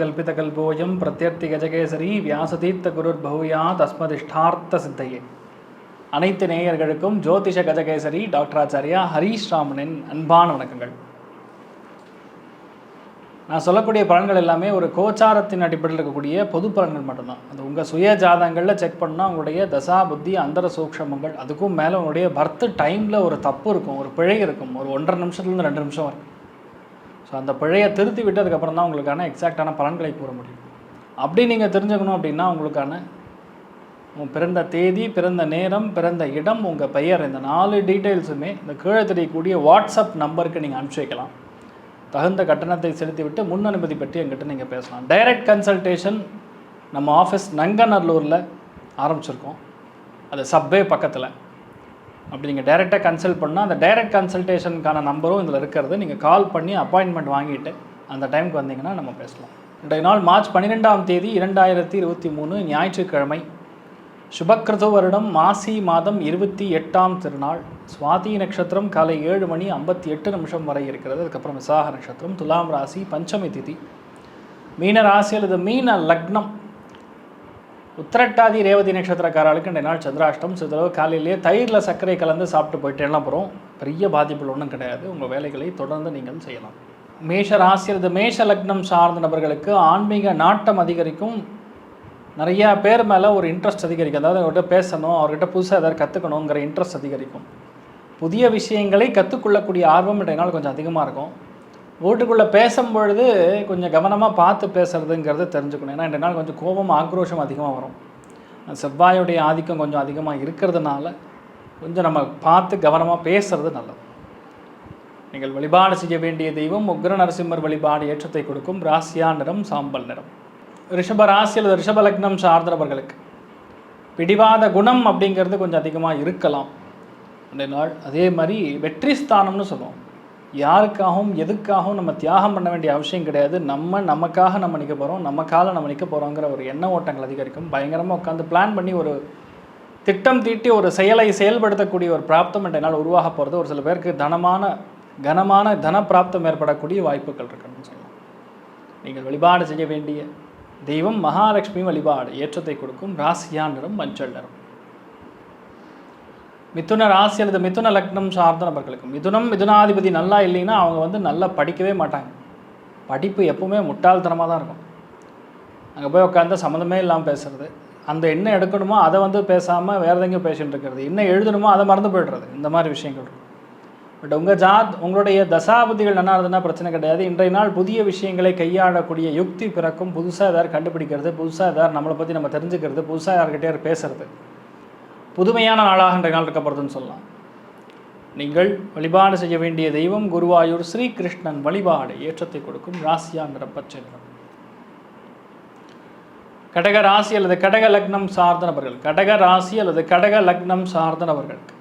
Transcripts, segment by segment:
கல்பிதகல்போயம் பிரத்யர்த்தி கஜகேசரி வியாசதீர்த்த குருர் பௌயா தஸ்மதிஷ்டார்த்த சித்தையே அனைத்து நேயர்களுக்கும் ஜோதிஷ கஜகேசரி டாக்டர் ஆச்சாரியா ஹரீஷ் ராமனின் அன்பான வணக்கங்கள். நான் சொல்லக்கூடிய பலன்கள் எல்லாமே ஒரு கோச்சாரத்தின் அடிப்படையில் இருக்கக்கூடிய பொது பலன்கள் மட்டும்தான். அது உங்கள் சுய ஜாதகங்களில் செக் பண்ணால் உங்களுடைய தசா புத்தி அந்தர சூக்ஷமங்கள் அதுக்கும் மேலே உங்களுடைய பர்த் டைமில் ஒரு தப்பு இருக்கும் ஒரு பிழை இருக்கும் ஒரு ஒன்றரை நிமிஷத்துலேருந்து ரெண்டு நிமிஷம் வரைக்கும் ஸோ அந்த பிழையை திருத்தி விட்டதுக்கப்புறம் தான் உங்களுக்கான எக்ஸாக்டான பலன்களை கூற முடியும். அப்படி நீங்கள் தெரிஞ்சுக்கணும் அப்படின்னா உங்களுக்கான உன் பிறந்த தேதி பிறந்த நேரம் பிறந்த இடம் உங்கள் பெயர் இந்த நாலு டீட்டெயில்ஸுமே இந்த கீழே தெரியக்கூடிய வாட்ஸ்அப் நம்பருக்கு நீங்கள் அனுப்பிச்சி வைக்கலாம். தகுந்த கட்டணத்தை செலுத்திவிட்டு முன் அனுமதி பற்றி எங்கிட்ட நீங்கள் பேசலாம். டைரக்ட் கன்சல்டேஷன் நம்ம ஆஃபீஸ் நங்கநல்லூரில் ஆரம்பிச்சிருக்கோம். அது சப்வே பக்கத்தில். அப்படி நீங்கள் டைரெக்டாக கன்சல்ட் பண்ணால் அந்த டைரக்ட் கன்சல்டேஷனுக்கான நம்பரும் இதில் இருக்கிறது. நீங்கள் கால் பண்ணி அப்பாயின்மெண்ட் வாங்கிட்டு அந்த டைமுக்கு வந்தீங்கன்னா நம்ம பேசலாம். இன்றைய நாள் மார்ச் பன்னிரெண்டாம் தேதி இரண்டாயிரத்தி இருபத்தி மூணு ஞாயிற்றுக்கிழமை. சுபக்கிருது வருடம் மாசி மாதம் இருபத்தி எட்டாம் திருநாள். சுவாதி நட்சத்திரம் காலை ஏழு மணி ஐம்பத்தி எட்டு நிமிஷம் வரை இருக்கிறது. அதுக்கப்புறம் விசாக நட்சத்திரம் துலாம் ராசி பஞ்சமி திதி. மீன ராசி அல்லது மீன லக்னம். உத்திரட்டாதி ரேவதி நட்சத்திரக்காரர்களுக்கு இந்த நாள் சந்திராஷ்டம். சிறிதளவு காலையிலேயே தயிரில் சர்க்கரை கலந்து சாப்பிட்டு போயிட்டேலாம் போகிறோம் பெரிய பாதிப்புகள் ஒன்றும் கிடையாது. உங்கள் வேலைகளை தொடர்ந்து நீங்கள் செய்யலாம். மேஷ ராசி அல்லது மேஷ லக்னம் சார்ந்த நபர்களுக்கு ஆன்மீக நாட்டம் அதிகரிக்கும். நிறையா பேர் மேலே ஒரு இன்ட்ரெஸ்ட் அதிகரிக்கும். அதாவது அவர்கிட்ட பேசணும் அவர்கிட்ட புதுசாக எதாவது கற்றுக்கணுங்கிற இன்ட்ரெஸ்ட் அதிகரிக்கும். புதிய விஷயங்களை கற்றுக்கொள்ளக்கூடிய ஆர்வம் இன்றைய நாள் கொஞ்சம் அதிகமாக இருக்கும். வீட்டுக்குள்ளே பேசும்பொழுது கொஞ்சம் கவனமாக பார்த்து பேசுறதுங்கிறத தெரிஞ்சுக்கணும். ஏன்னா இன்றைய நாள் கொஞ்சம் கோபம் ஆக்ரோஷம் அதிகமாக வரும். செவ்வாயுடைய ஆதிக்கம் கொஞ்சம் அதிகமாக இருக்கிறதுனால கொஞ்சம் நம்ம பார்த்து கவனமாக பேசுறது நல்லது. நீங்கள் வழிபாடு செய்ய வேண்டிய தெய்வம் உக்ர நரசிம்மர் வழிபாடு ஏற்றத்தை கொடுக்கும் ராசியா நிறம் சாம்பல் நிறம். ரிஷப ராசி அல்லது ரிஷப லக்னம் சார்ந்தவர்களுக்கு பிடிவாத குணம் அப்படிங்கிறது கொஞ்சம் அதிகமாக இருக்கலாம். அந்த நாள். அதே மாதிரி வெற்றி ஸ்தானம்னு சொல்லுவோம். யாருக்காகவும் எதுக்காகவும் நம்ம தியாகம் பண்ண வேண்டிய அவசியம் கிடையாது. நம்ம நமக்காக நம்ம நிற்க போகிறோம் நமக்காக நம்ம நிற்க போகிறோங்கிற ஒரு எண்ண ஓட்டங்கள் அதிகரிக்கும். பயங்கரமாக உட்காந்து பிளான் பண்ணி ஒரு திட்டம் தீட்டி ஒரு செயலை செயல்படுத்தக்கூடிய ஒரு பிராப்தம் என்னால் உருவாக போகிறது ஒரு சில பேருக்கு தனமான கனமான தன பிராப்தம் ஏற்படக்கூடிய வாய்ப்புகள் இருக்குன்னு சொல்லலாம். நீங்கள் வழிபாடு செய்ய வேண்டிய தெய்வம் மகாலட்சுமி வழிபாடு ஏற்றத்தை கொடுக்கும். ராசியா நிறம் மஞ்சள் நிறம் மிதுன ராசி அல்லது மிதுன லக்னம் சார்ந்த நபர்களுக்கு மிதுனம் மிதுனாதிபதி நல்லா இல்லைன்னா அவங்க வந்து நல்லா படிக்கவே மாட்டாங்க. படிப்பு எப்பவுமே முட்டாள்தனமாக தான் இருக்கும். அங்கே போய் உட்காந்து சம்மந்தமே இல்லாமல் பேசுறது. அந்த என்ன எடுக்கணுமோ அதை வந்து பேசாமல் வேறு எங்கேயும் பேசிகிட்டு இருக்கிறது. என்ன எழுதணுமோ அதை மறந்து போய்டுறது. இந்த மாதிரி விஷயங்கள் இருக்கும். பட் உங்கள் ஜாத் உங்களுடைய தசாபதிகள் நல்லா இருந்ததுன்னா பிரச்சனை கிடையாது. இன்றைய நாள் புதிய விஷயங்களை கையாளக்கூடிய யுக்தி பிறக்கும். புதுசாக எதாவது கண்டுபிடிக்கிறது புதுசாக எதாவது நம்மளை பற்றி நம்ம தெரிஞ்சுக்கிறது புதுசாக யார்கிட்டயார் பேசுறது. புதுமையான நாளாக இன்றைய நாள் இருக்கப்படுதுன்னு சொல்லலாம். நீங்கள் வழிபாடு செய்ய வேண்டிய தெய்வம் குருவாயூர் ஸ்ரீகிருஷ்ணன் வழிபாடு ஏற்றத்தை கொடுக்கும் ராசியா நிறப்பச்சை கடக ராசி அல்லது கடக லக்னம் சார்ந்த நபர்கள் கடக ராசி அல்லது கடக லக்னம் சார்ந்த நபர்களுக்கு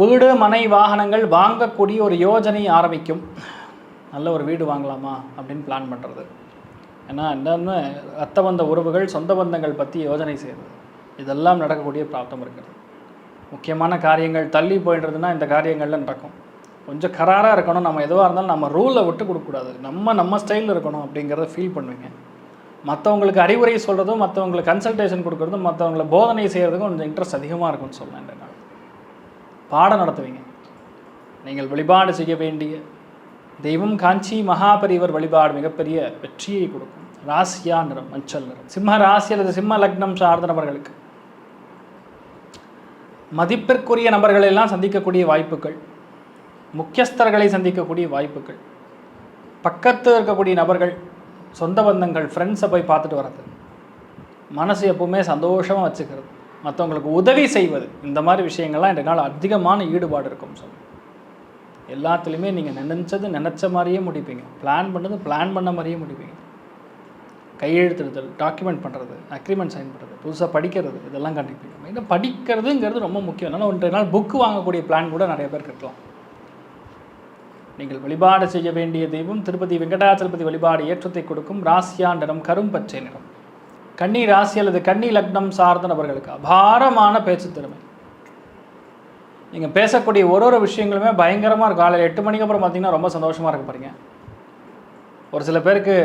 வீடு மனை வாகனங்கள் வாங்கக்கூடிய ஒரு யோஜனை ஆரம்பிக்கும். நல்ல ஒரு வீடு வாங்கலாமா அப்படின்னு பிளான் பண்ணுறது ஏன்னா என்னன்னு ரத்த பந்த உறவுகள் சொந்த பந்தங்கள் பற்றி யோஜனை செய்கிறது இதெல்லாம் நடக்கக்கூடிய பிராப்தம் இருக்கிறது முக்கியமான காரியங்கள் தள்ளி போயிடுறதுன்னா இந்த காரியங்களில் நடக்கும். கொஞ்சம் கராராக இருக்கணும். நம்ம எதுவாக இருந்தாலும் நம்ம ரூலை விட்டு கொடுக்கக்கூடாது. நம்ம நம்ம ஸ்டைலில் இருக்கணும் அப்படிங்கிறத ஃபீல் பண்ணுவீங்க மற்றவங்களுக்கு அறிவுரை சொல்கிறதும் மற்றவங்களுக்கு கன்சல்டேஷன் கொடுக்குறதும் மற்றவங்களை போதனை செய்கிறதுக்கும் கொஞ்சம் இன்ட்ரெஸ்ட் அதிகமாக இருக்கும்னு சொல்லலாம் இந்த நாள். பாடம் நடத்துவீங்க. நீங்கள் வழிபாடு செய்ய வேண்டிய தெய்வம் காஞ்சி மகாபரிவர் வழிபாடு மிகப்பெரிய வெற்றியை கொடுக்கும். ராசியா நிறம் மஞ்சள் நிறம். சிம்ம ராசி அல்லது சிம்ம லக்னம் சார்ந்த நபர்களுக்கு மதிப்பிற்குரிய நபர்களெல்லாம் சந்திக்கக்கூடிய வாய்ப்புகள் முக்கியஸ்தர்களை சந்திக்கக்கூடிய வாய்ப்புகள் பக்கத்தில் இருக்கக்கூடிய நபர்கள் சொந்த பந்தங்கள் ஃப்ரெண்ட்ஸை போய் பார்த்துட்டு வர்றது மனசு எப்பவுமே சந்தோஷமாக வச்சுக்கிறது. மற்றவங்களுக்கு உதவி செய்வது இந்த மாதிரி விஷயங்கள்லாம் இன்றைய நாள் அதிகமான ஈடுபாடு இருக்கும் சார் எல்லாத்துலேயுமே நீங்கள் நினச்சது நினச்ச மாதிரியே முடிப்பீங்க. பிளான் பண்ணது பிளான் பண்ண மாதிரியே முடிப்பீங்க. கையெழுத்துடுதல் டாக்குமெண்ட் பண்ணுறது அக்ரிமெண்ட் சைன் பண்ணுறது புதுசாக படிக்கிறது இதெல்லாம் கண்டிப்பாக மெயினாக படிக்கிறதுங்கிறது ரொம்ப முக்கியம். அதனால் ஒன்றை நாள் புக்கு வாங்கக்கூடிய பிளான் கூட நிறைய பேர் இருக்கலாம். நீங்கள் வழிபாடு செய்ய வேண்டிய தெய்வம் திருப்பதி வெங்கடாச்சலபதி வழிபாடு ஏற்றத்தை கொடுக்கும் ராசியா நிறம் கரும்பச்சை நிறம். கன்னி ராசி அல்லது கன்னி லக்னம் சார்ந்த நபர்களுக்கு அபாரமான பேச்சு திறமை. நீங்கள் பேசக்கூடிய ஒரு ஒரு விஷயங்களுமே பயங்கரமாக இருக்கும். காலையில் எட்டு மணிக்கு அப்புறம் பார்த்தீங்கன்னா ரொம்ப சந்தோஷமாக இருக்க பாருங்க. ஒரு சில பேருக்கு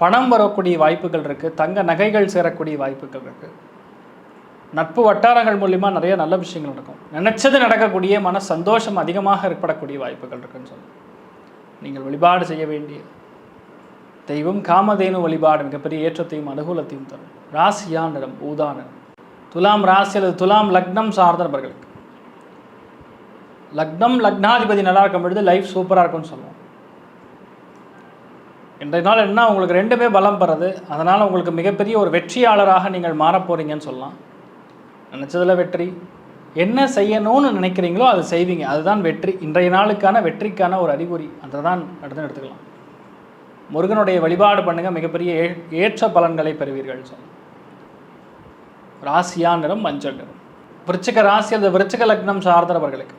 பணம் வரக்கூடிய வாய்ப்புகள் இருக்குது தங்க நகைகள் சேரக்கூடிய வாய்ப்புகள் இருக்குது நட்பு வட்டாரங்கள் மூலிமா நிறைய நல்ல விஷயங்கள் நடக்கும். நினைச்சது நடக்கக்கூடிய மன சந்தோஷம் அதிகமாக ஏற்படக்கூடிய வாய்ப்புகள் இருக்குன்னு சொல்லி. நீங்கள் வழிபாடு செய்ய வேண்டிய தெய்வம் காமதேனு வழிபாடு மிகப்பெரிய ஏற்றத்தையும் அனுகூலத்தையும் தரும். ராசியா நிறம் ஊதா நிறம் துலாம் ராசி அல்லது துலாம் லக்னம் சார்ந்த நபர்களுக்கு. லக்னம் லக்னாதிபதி நல்லா இருக்கும் பொழுது லைஃப் சூப்பராக இருக்கும்னு சொல்லுவோம். இன்றைய நாள் என்ன? உங்களுக்கு ரெண்டுமே பலம் பெறது. அதனால் உங்களுக்கு மிகப்பெரிய ஒரு வெற்றியாளராக நீங்கள் மாறப்போறீங்கன்னு சொல்லலாம். நினச்சதில் வெற்றி. என்ன செய்யணும்னு நினைக்கிறீங்களோ அதை செய்வீங்க. அதுதான் வெற்றி. இன்றைய நாளுக்கான வெற்றிக்கான ஒரு அறிகுறி. அதை தான் அடுத்து எடுத்துக்கலாம் முருகனுடைய வழிபாடு பண்ணுங்கள் மிகப்பெரிய ஏ- ஏற்ற பலன்களை பெறுவீர்கள் சொல்லலாம். ராசியா நிறம் மஞ்சள் நிறம். விருச்சிக ராசி அல்லது விருச்சிக லக்னம் சார்ந்தவர்களுக்கு.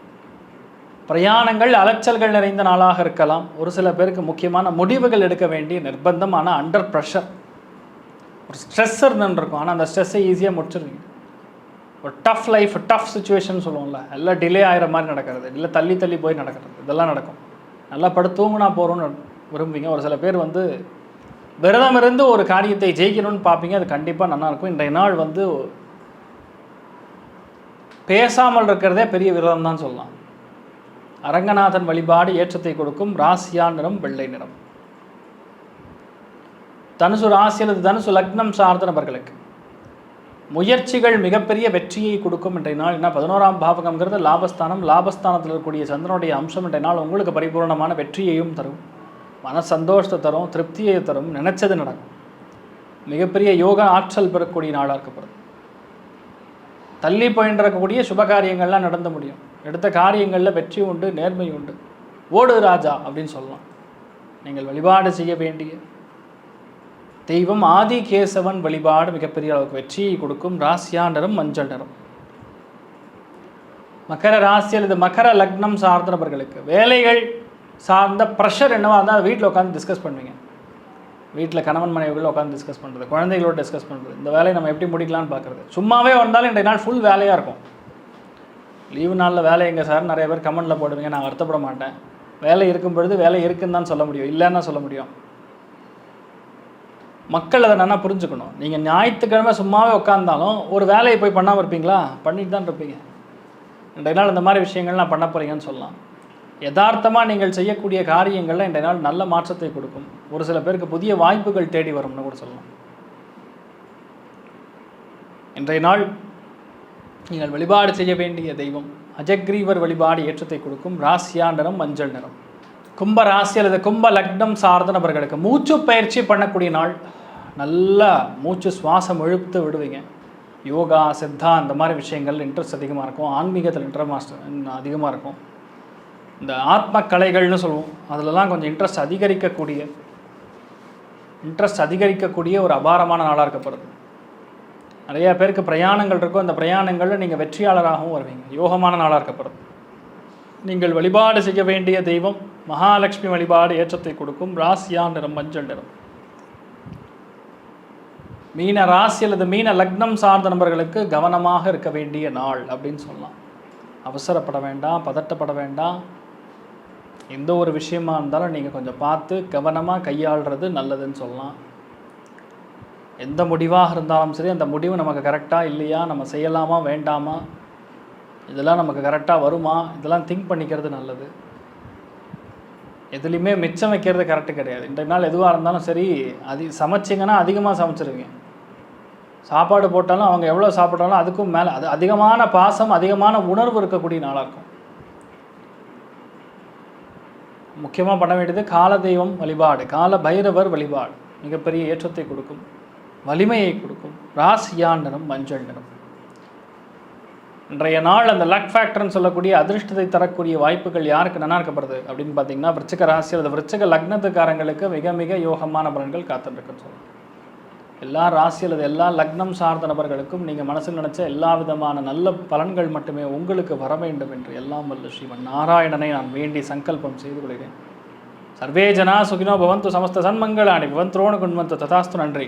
பிரயாணங்கள் அலைச்சல்கள் நிறைந்த நாளாக இருக்கலாம். ஒரு சில பேருக்கு முக்கியமான முடிவுகள் எடுக்க வேண்டிய நிர்பந்தம் ஆனால் அண்டர் ப்ரெஷர் ஒரு ஸ்ட்ரெஸ் இருந்துருக்கும் ஆனால் அந்த ஸ்ட்ரெஸ்ஸை ஈஸியாக முடிச்சிருவீங்க. ஒரு டஃப் லைஃப் டஃப் சுச்சுவேஷன் சொல்லுவோம்ல. எல்லாம் டிலே ஆகிற மாதிரி நடக்கிறது. இல்லை தள்ளி தள்ளி போய் நடக்கிறது. இதெல்லாம் நடக்கும். நல்லா படுத்து தூங்கினா போகிறோம்னு விரும்புவீங்க. ஒரு சில பேர் வந்து விரதம் இருந்து ஒரு காரியத்தை ஜெயிக்கணும்னு பார்ப்பீங்க. அது கண்டிப்பாக நல்லாயிருக்கும் இன்றைய நாள் வந்து பேசாமல் இருக்கிறதே பெரிய விரதம் தான் சொல்லலாம். அரங்கநாதன் வழிபாடு ஏற்றத்தை கொடுக்கும் ராசியா நிறம் வெள்ளை நிறம். தனுசு ராசி அல்லது தனுசு லக்னம் சார்ந்த நபர்களுக்கு முயற்சிகள் மிகப்பெரிய வெற்றியை கொடுக்கும் இன்றைய நாள். என்ன பதினோராம் பாவகம்ங்கிறது லாபஸ்தானம். லாபஸ்தானத்தில் இருக்கக்கூடிய சந்திரனுடைய அம்சம் இன்றைய நாள் உங்களுக்கு பரிபூர்ணமான வெற்றியையும் தரும். மன சந்தோஷத்தை தரும் திருப்தியை தரும் நினைச்சது நடக்கும். மிகப்பெரிய யோக ஆற்றல் பெறக்கூடிய நாளாக இருக்கப்படுது தள்ளி போயின்றிருக்கக்கூடிய சுபகாரியங்கள்லாம் நடந்து முடியும். எடுத்த காரியங்களில் வெற்றி உண்டு நேர்மை உண்டு. ஓடு ராஜா அப்படின்னு சொல்லலாம். நீங்கள் வழிபாடு செய்ய வேண்டிய தெய்வம் ஆதி கேசவன் வழிபாடு மிகப்பெரிய அளவுக்கு வெற்றியை கொடுக்கும் ராசியா நிறம் மஞ்சள் நிறம் மகர ராசி அல்லது மகர லக்னம் சார்ந்த நபர்களுக்கு வேலைகள் சார்ந்த ப்ரெஷர் என்னவாக இருந்தால் வீட்டில் உட்காந்து டிஸ்கஸ் பண்ணுவீங்க. வீட்டில் கணவன் மனைவிகள் உட்காந்து டிஸ்கஸ் பண்ணுறது குழந்தைகளோட டிஸ்கஸ் பண்ணுறது இந்த வேலையை நம்ம எப்படி முடிக்கலாம்னு பார்க்குறது. சும்மாவே வந்தாலும் இன்றைய நாள் ஃபுல் வேலையாக இருக்கும். லீவு நாளில் வேலை எங்கே சார் நிறைய பேர் கமெண்டில் போடுவீங்க. நான் வருத்தப்பட மாட்டேன். வேலை இருக்கும் பொழுது வேலை இருக்குன்னு தான் சொல்ல முடியும். இல்லைன்னா சொல்ல முடியும். மக்கள் அதை நல்லா புரிஞ்சுக்கணும். நீங்கள் ஞாயிற்றுக்கிழமை சும்மாவே உட்காந்தாலும் ஒரு வேலையை போய் பண்ணாமல் இருப்பீங்களா? பண்ணிட்டு தான் இருப்பீங்க. இன்றைய நாள் இந்த மாதிரி விஷயங்கள்லாம் பண்ண போகிறீங்கன்னு சொல்லலாம். யதார்த்தமாக நீங்கள் செய்யக்கூடிய காரியங்களில் இன்றைய நாள் நல்ல மாற்றத்தை கொடுக்கும். ஒரு சில பேருக்கு புதிய வாய்ப்புகள் தேடி வரும்னு கூட சொல்லலாம். இன்றைய நாள் நீங்கள் வழிபாடு செய்ய வேண்டிய தெய்வம். அஜக்ரீவர் வழிபாடு ஏற்றத்தை கொடுக்கும். ராசியா நிறம் மஞ்சள் நிறம். கும்ப ராசி அல்லது கும்ப லக்னம் சார்ந்த நபர்களுக்கு மூச்சு பயிற்சி பண்ணக்கூடிய நாள். நல்லா மூச்சு சுவாசம் இழுத்து விடுவீங்க. யோகா சித்தா அந்த மாதிரி விஷயங்கள் இன்ட்ரெஸ்ட் அதிகமாக இருக்கும். ஆன்மீகத்தில் இன்ட்ரெஸ்ட் அதிகமாக இருக்கும். இந்த ஆத்ம கலைகள்னு சொல்லுவோம். அதிலலாம் கொஞ்சம் இன்ட்ரெஸ்ட் அதிகரிக்கக்கூடிய இன்ட்ரெஸ்ட் அதிகரிக்கக்கூடிய ஒரு அபாரமான நாளாக இருக்கப்படுது. நிறைய பேருக்கு பிரயாணங்கள் இருக்கும். அந்த பிரயாணங்களில் நீங்கள் வெற்றியாளராகவும் வருவீங்க. யோகமான நாளாக இருக்கப்படுது. நீங்கள் வழிபாடு செய்ய வேண்டிய தெய்வம் மகாலட்சுமி வழிபாடு ஏற்றத்தை கொடுக்கும். ராசியா நிறம் மஞ்சள் நிறம். மீன ராசி அல்லது மீன லக்னம் சார்ந்த நபர்களுக்கு கவனமாக இருக்க வேண்டிய நாள் அப்படின்னு சொல்லலாம். அவசரப்பட வேண்டாம் பதட்டப்பட வேண்டாம். எந்த ஒரு விஷயமா இருந்தாலும் நீங்கள் கொஞ்சம் பார்த்து கவனமாக கையாளுறது நல்லதுன்னு சொல்லலாம். எந்த முடிவாக இருந்தாலும் சரி அந்த முடிவு நமக்கு கரெக்டாக இல்லையா? நம்ம செய்யலாமா வேண்டாமா? இதெல்லாம் நமக்கு கரெக்டாக வருமா? இதெல்லாம் திங்க் பண்ணிக்கிறது நல்லது. எதுலேயுமே மிச்சம் வைக்கிறது கரெக்டு கிடையாது. இன்றைய நாள் எதுவாக இருந்தாலும் சரி அதி சமைச்சிங்கன்னா அதிகமாக சமைச்சிருவீங்க. சாப்பாடு போட்டாலும் அவங்க எவ்வளோ சாப்பிட்றாலும் அதுக்கும் மேலே அது அதிகமான பாசம் அதிகமான உணர்வு இருக்கக்கூடிய நாளாக இருக்கும். முக்கியமாக பண்ண வேண்டியது கால தெய்வம் வழிபாடு கால பைரவர் வழிபாடு மிகப்பெரிய ஏற்றத்தை கொடுக்கும். வலிமையை கொடுக்கும். ராசியான் நிறம் மஞ்சள் நிறம் இன்றைய நாள் அந்த லக் ஃபேக்டர்னு சொல்லக்கூடிய அதிர்ஷ்டத்தை தரக்கூடிய வாய்ப்புகள் யாருக்கு நன்னாக்கப்படுது அப்படின்னு பார்த்தீங்கன்னா விருச்சிக ராசி அல்லது விருச்சிக லக்னத்துக்காரங்களுக்கு மிக மிக யோகமான பலன்கள் காத்துருக்குன்னு சொல்லலாம். எல்லா ராசி அல்லது எல்லா லக்னம் சார்ந்த நபர்களுக்கும் நீங்கள் மனசில் நினச்ச எல்லா விதமான நல்ல பலன்கள் மட்டுமே உங்களுக்கு வர வேண்டும் என்று எல்லாம் வல்ல ஸ்ரீமன் நாராயணனை நான் வேண்டி சங்கல்பம் செய்து கொள்கிறேன். சர்வே ஜனா சுகினோ பவந்து சமஸ்த சன்மங்களாணி. பவந்த்ரோணு குண்வந்து ததாஸ்து நன்றி.